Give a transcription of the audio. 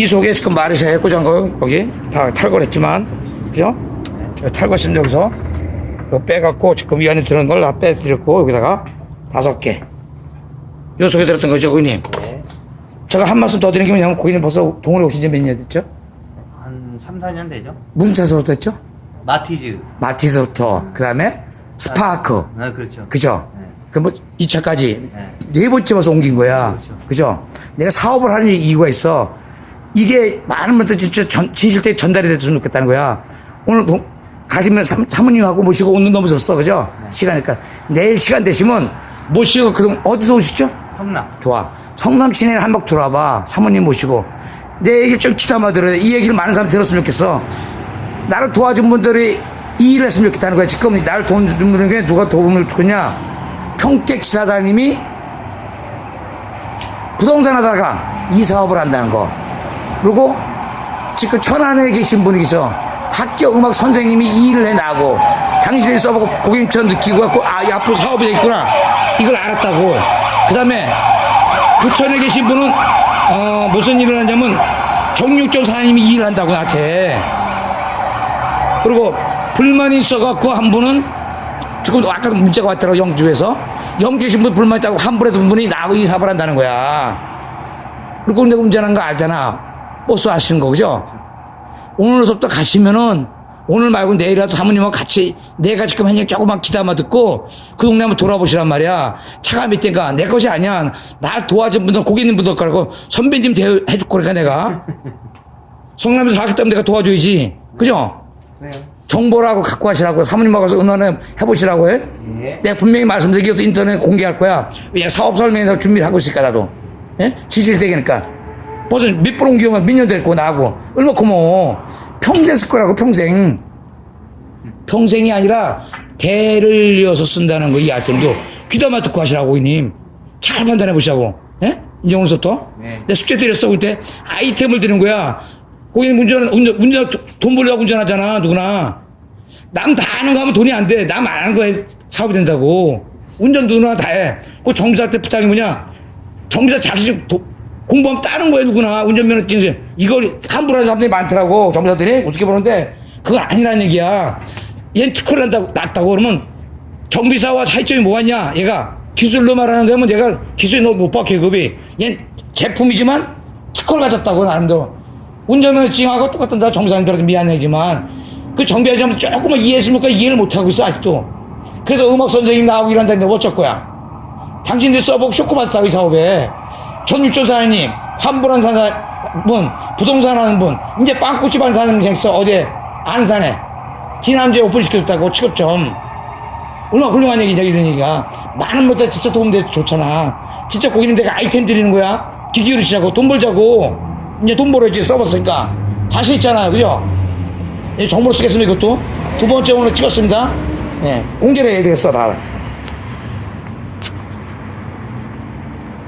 이 속에 지금 마르샤 해고장 거 거기 다 탈거했지만 그죠? 탈거했으면 여기서 이거 빼갖고 지금 이 안에 들어간 걸다 빼드렸고 여기다가 다섯 개. 요 속에 들었던 거죠, 고객님. 네. 제가 한 말씀 더 드리는 게 뭐냐면 고객님 벌써 동원에 오신 지 몇 년 됐죠? 한 3, 4년 되죠? 무슨 차서부터 했죠? 마티즈. 마티스부터 그 다음에 스파크 아, 그렇죠. 그죠? 네. 그뭐 2차까지 네. 네 번째 와서 옮긴 거야. 그렇죠. 그죠? 내가 사업을 하는 이유가 있어. 이게 많은 분들 진짜 전, 진실되게 전달이 됐으면 좋겠다는 거야. 오늘 동- 가시면 사, 사모님하고 모시고 오늘 너무 좋았어. 그죠? 시간이니까. 내일 시간 되시면 모시고 그동 어디서 오시죠? 성남. 좋아. 성남 시내에 한번 돌아봐. 사모님 모시고. 내 얘기를 좀 귀담아 들어야 돼. 이 얘기를 많은 사람이 들었으면 좋겠어. 나를 도와준 분들이 이 일을 했으면 좋겠다는 거야. 지금 나를 도와준 분에게 누가 도움을 주겠냐? 평택 지사장님이 부동산 하다가 이 사업을 한다는 거. 그리고 지금 천안에 계신 분이 계셔. 학교 음악 선생님이 이 일을 해나고 당신이 써보고 고객님처럼 느끼고 갖고 아, 이 앞으로 사업이 되겠구나. 이걸 알았다고. 그 다음에 부천에 계신 분은 어, 무슨 일을 하냐면 정육점 사장님이 이 일을 한다고 나한테. 그리고 불만이 있어갖고 한 분은 지금 아까 문자가 왔더라고 영주에서 영주신 분 불만 있다고 환불해서 분이 나하고 이 사업을 한다는 거야. 그리고 내가 운전한 거 알잖아. 버스 하시는 거 그죠? 오늘부터 가시면은 오늘 말고 내일이라도 사모님하고 같이 내가 지금 한 얘기 조금만 기다만 듣고 그 동네 한번 돌아보시란 말이야. 차가 밑에가 내 것이 아니야. 날 도와준 분들 고객님 분들 거라고 선배님 대해줄 거니까 내가 성남에서 하겠다면 내가 도와줘야지. 그죠? 그래요. 정보라고 갖고 하시라고 사모님하고 가서 의논해 해보시라고 해. 예. 내가 분명히 말씀드리기 인터넷 공개할 거야. 왜 사업 설명에서 준비를 하고 있으니까 나도. 예? 지질되니까. 옮기면 몇년 됐고 나하고. 얼마 고마워. 평생 쓸 거라고 평생. 평생이 아니라 대를 이어서 쓴다는 거이 아이템도 귀담아 듣고 하시라고 이님. 잘 판단해 보시라고. 예? 이제 오늘부터. 네. 내 숙제 드렸어 그때 아이템을 드는 거야. 거기는 운전 운전 운전 돈 벌려고 운전하잖아 누구나. 남 다 아는 거 하면 돈이 안 돼. 남안 아는 거에 사업이 된다고. 운전도 누나 다 해. 그 정비사 때 부탁이 뭐냐? 정비사 자식 도- 공부하면 따는 거야 누구나. 운전면허증 이걸 함부로 하는 사람들이 많더라고. 정비사들이 우습게 보는데 그건 아니라는 얘기야. 얘는 특허를 한다고 났다고 그러면 정비사와 차이점이 뭐가 있냐? 얘가 기술로 말하는 거면 얘가 기술이 너무 높아 계급이. 얘는 제품이지만 특허를 가졌다고 나름대로. 운전면허증하고 똑같은 다 정비사님들한테 미안하지만 그 정비하자면 조금만 이해했으니까 이해를 못하고 있어 아직도. 그래서 음악 선생님 나하고 일한다는데 어쩔 거야? 당신들 써보고 쇼크 받았다고 이 사업에. 전육조 사장님, 환불한 사분, 부동산 하는 분, 이제 빵꾸집 하는 사장님 생겼어. 어디에? 안산에. 지난주에 오픈시켜줬다고 취급점. 얼마나 훌륭한 얘기냐 이런 얘기가 많은 분들 진짜 도움돼 좋잖아 진짜 고객님들 아이템 드리는 거야 귀 기울이시자고 돈 벌자고 이제 돈 벌어야지 써봤으니까 자신 있잖아요 그죠 이제 정보를 쓰겠습니다 이것도 두 번째 오늘 찍었습니다 네 공개를 해야 되겠어 다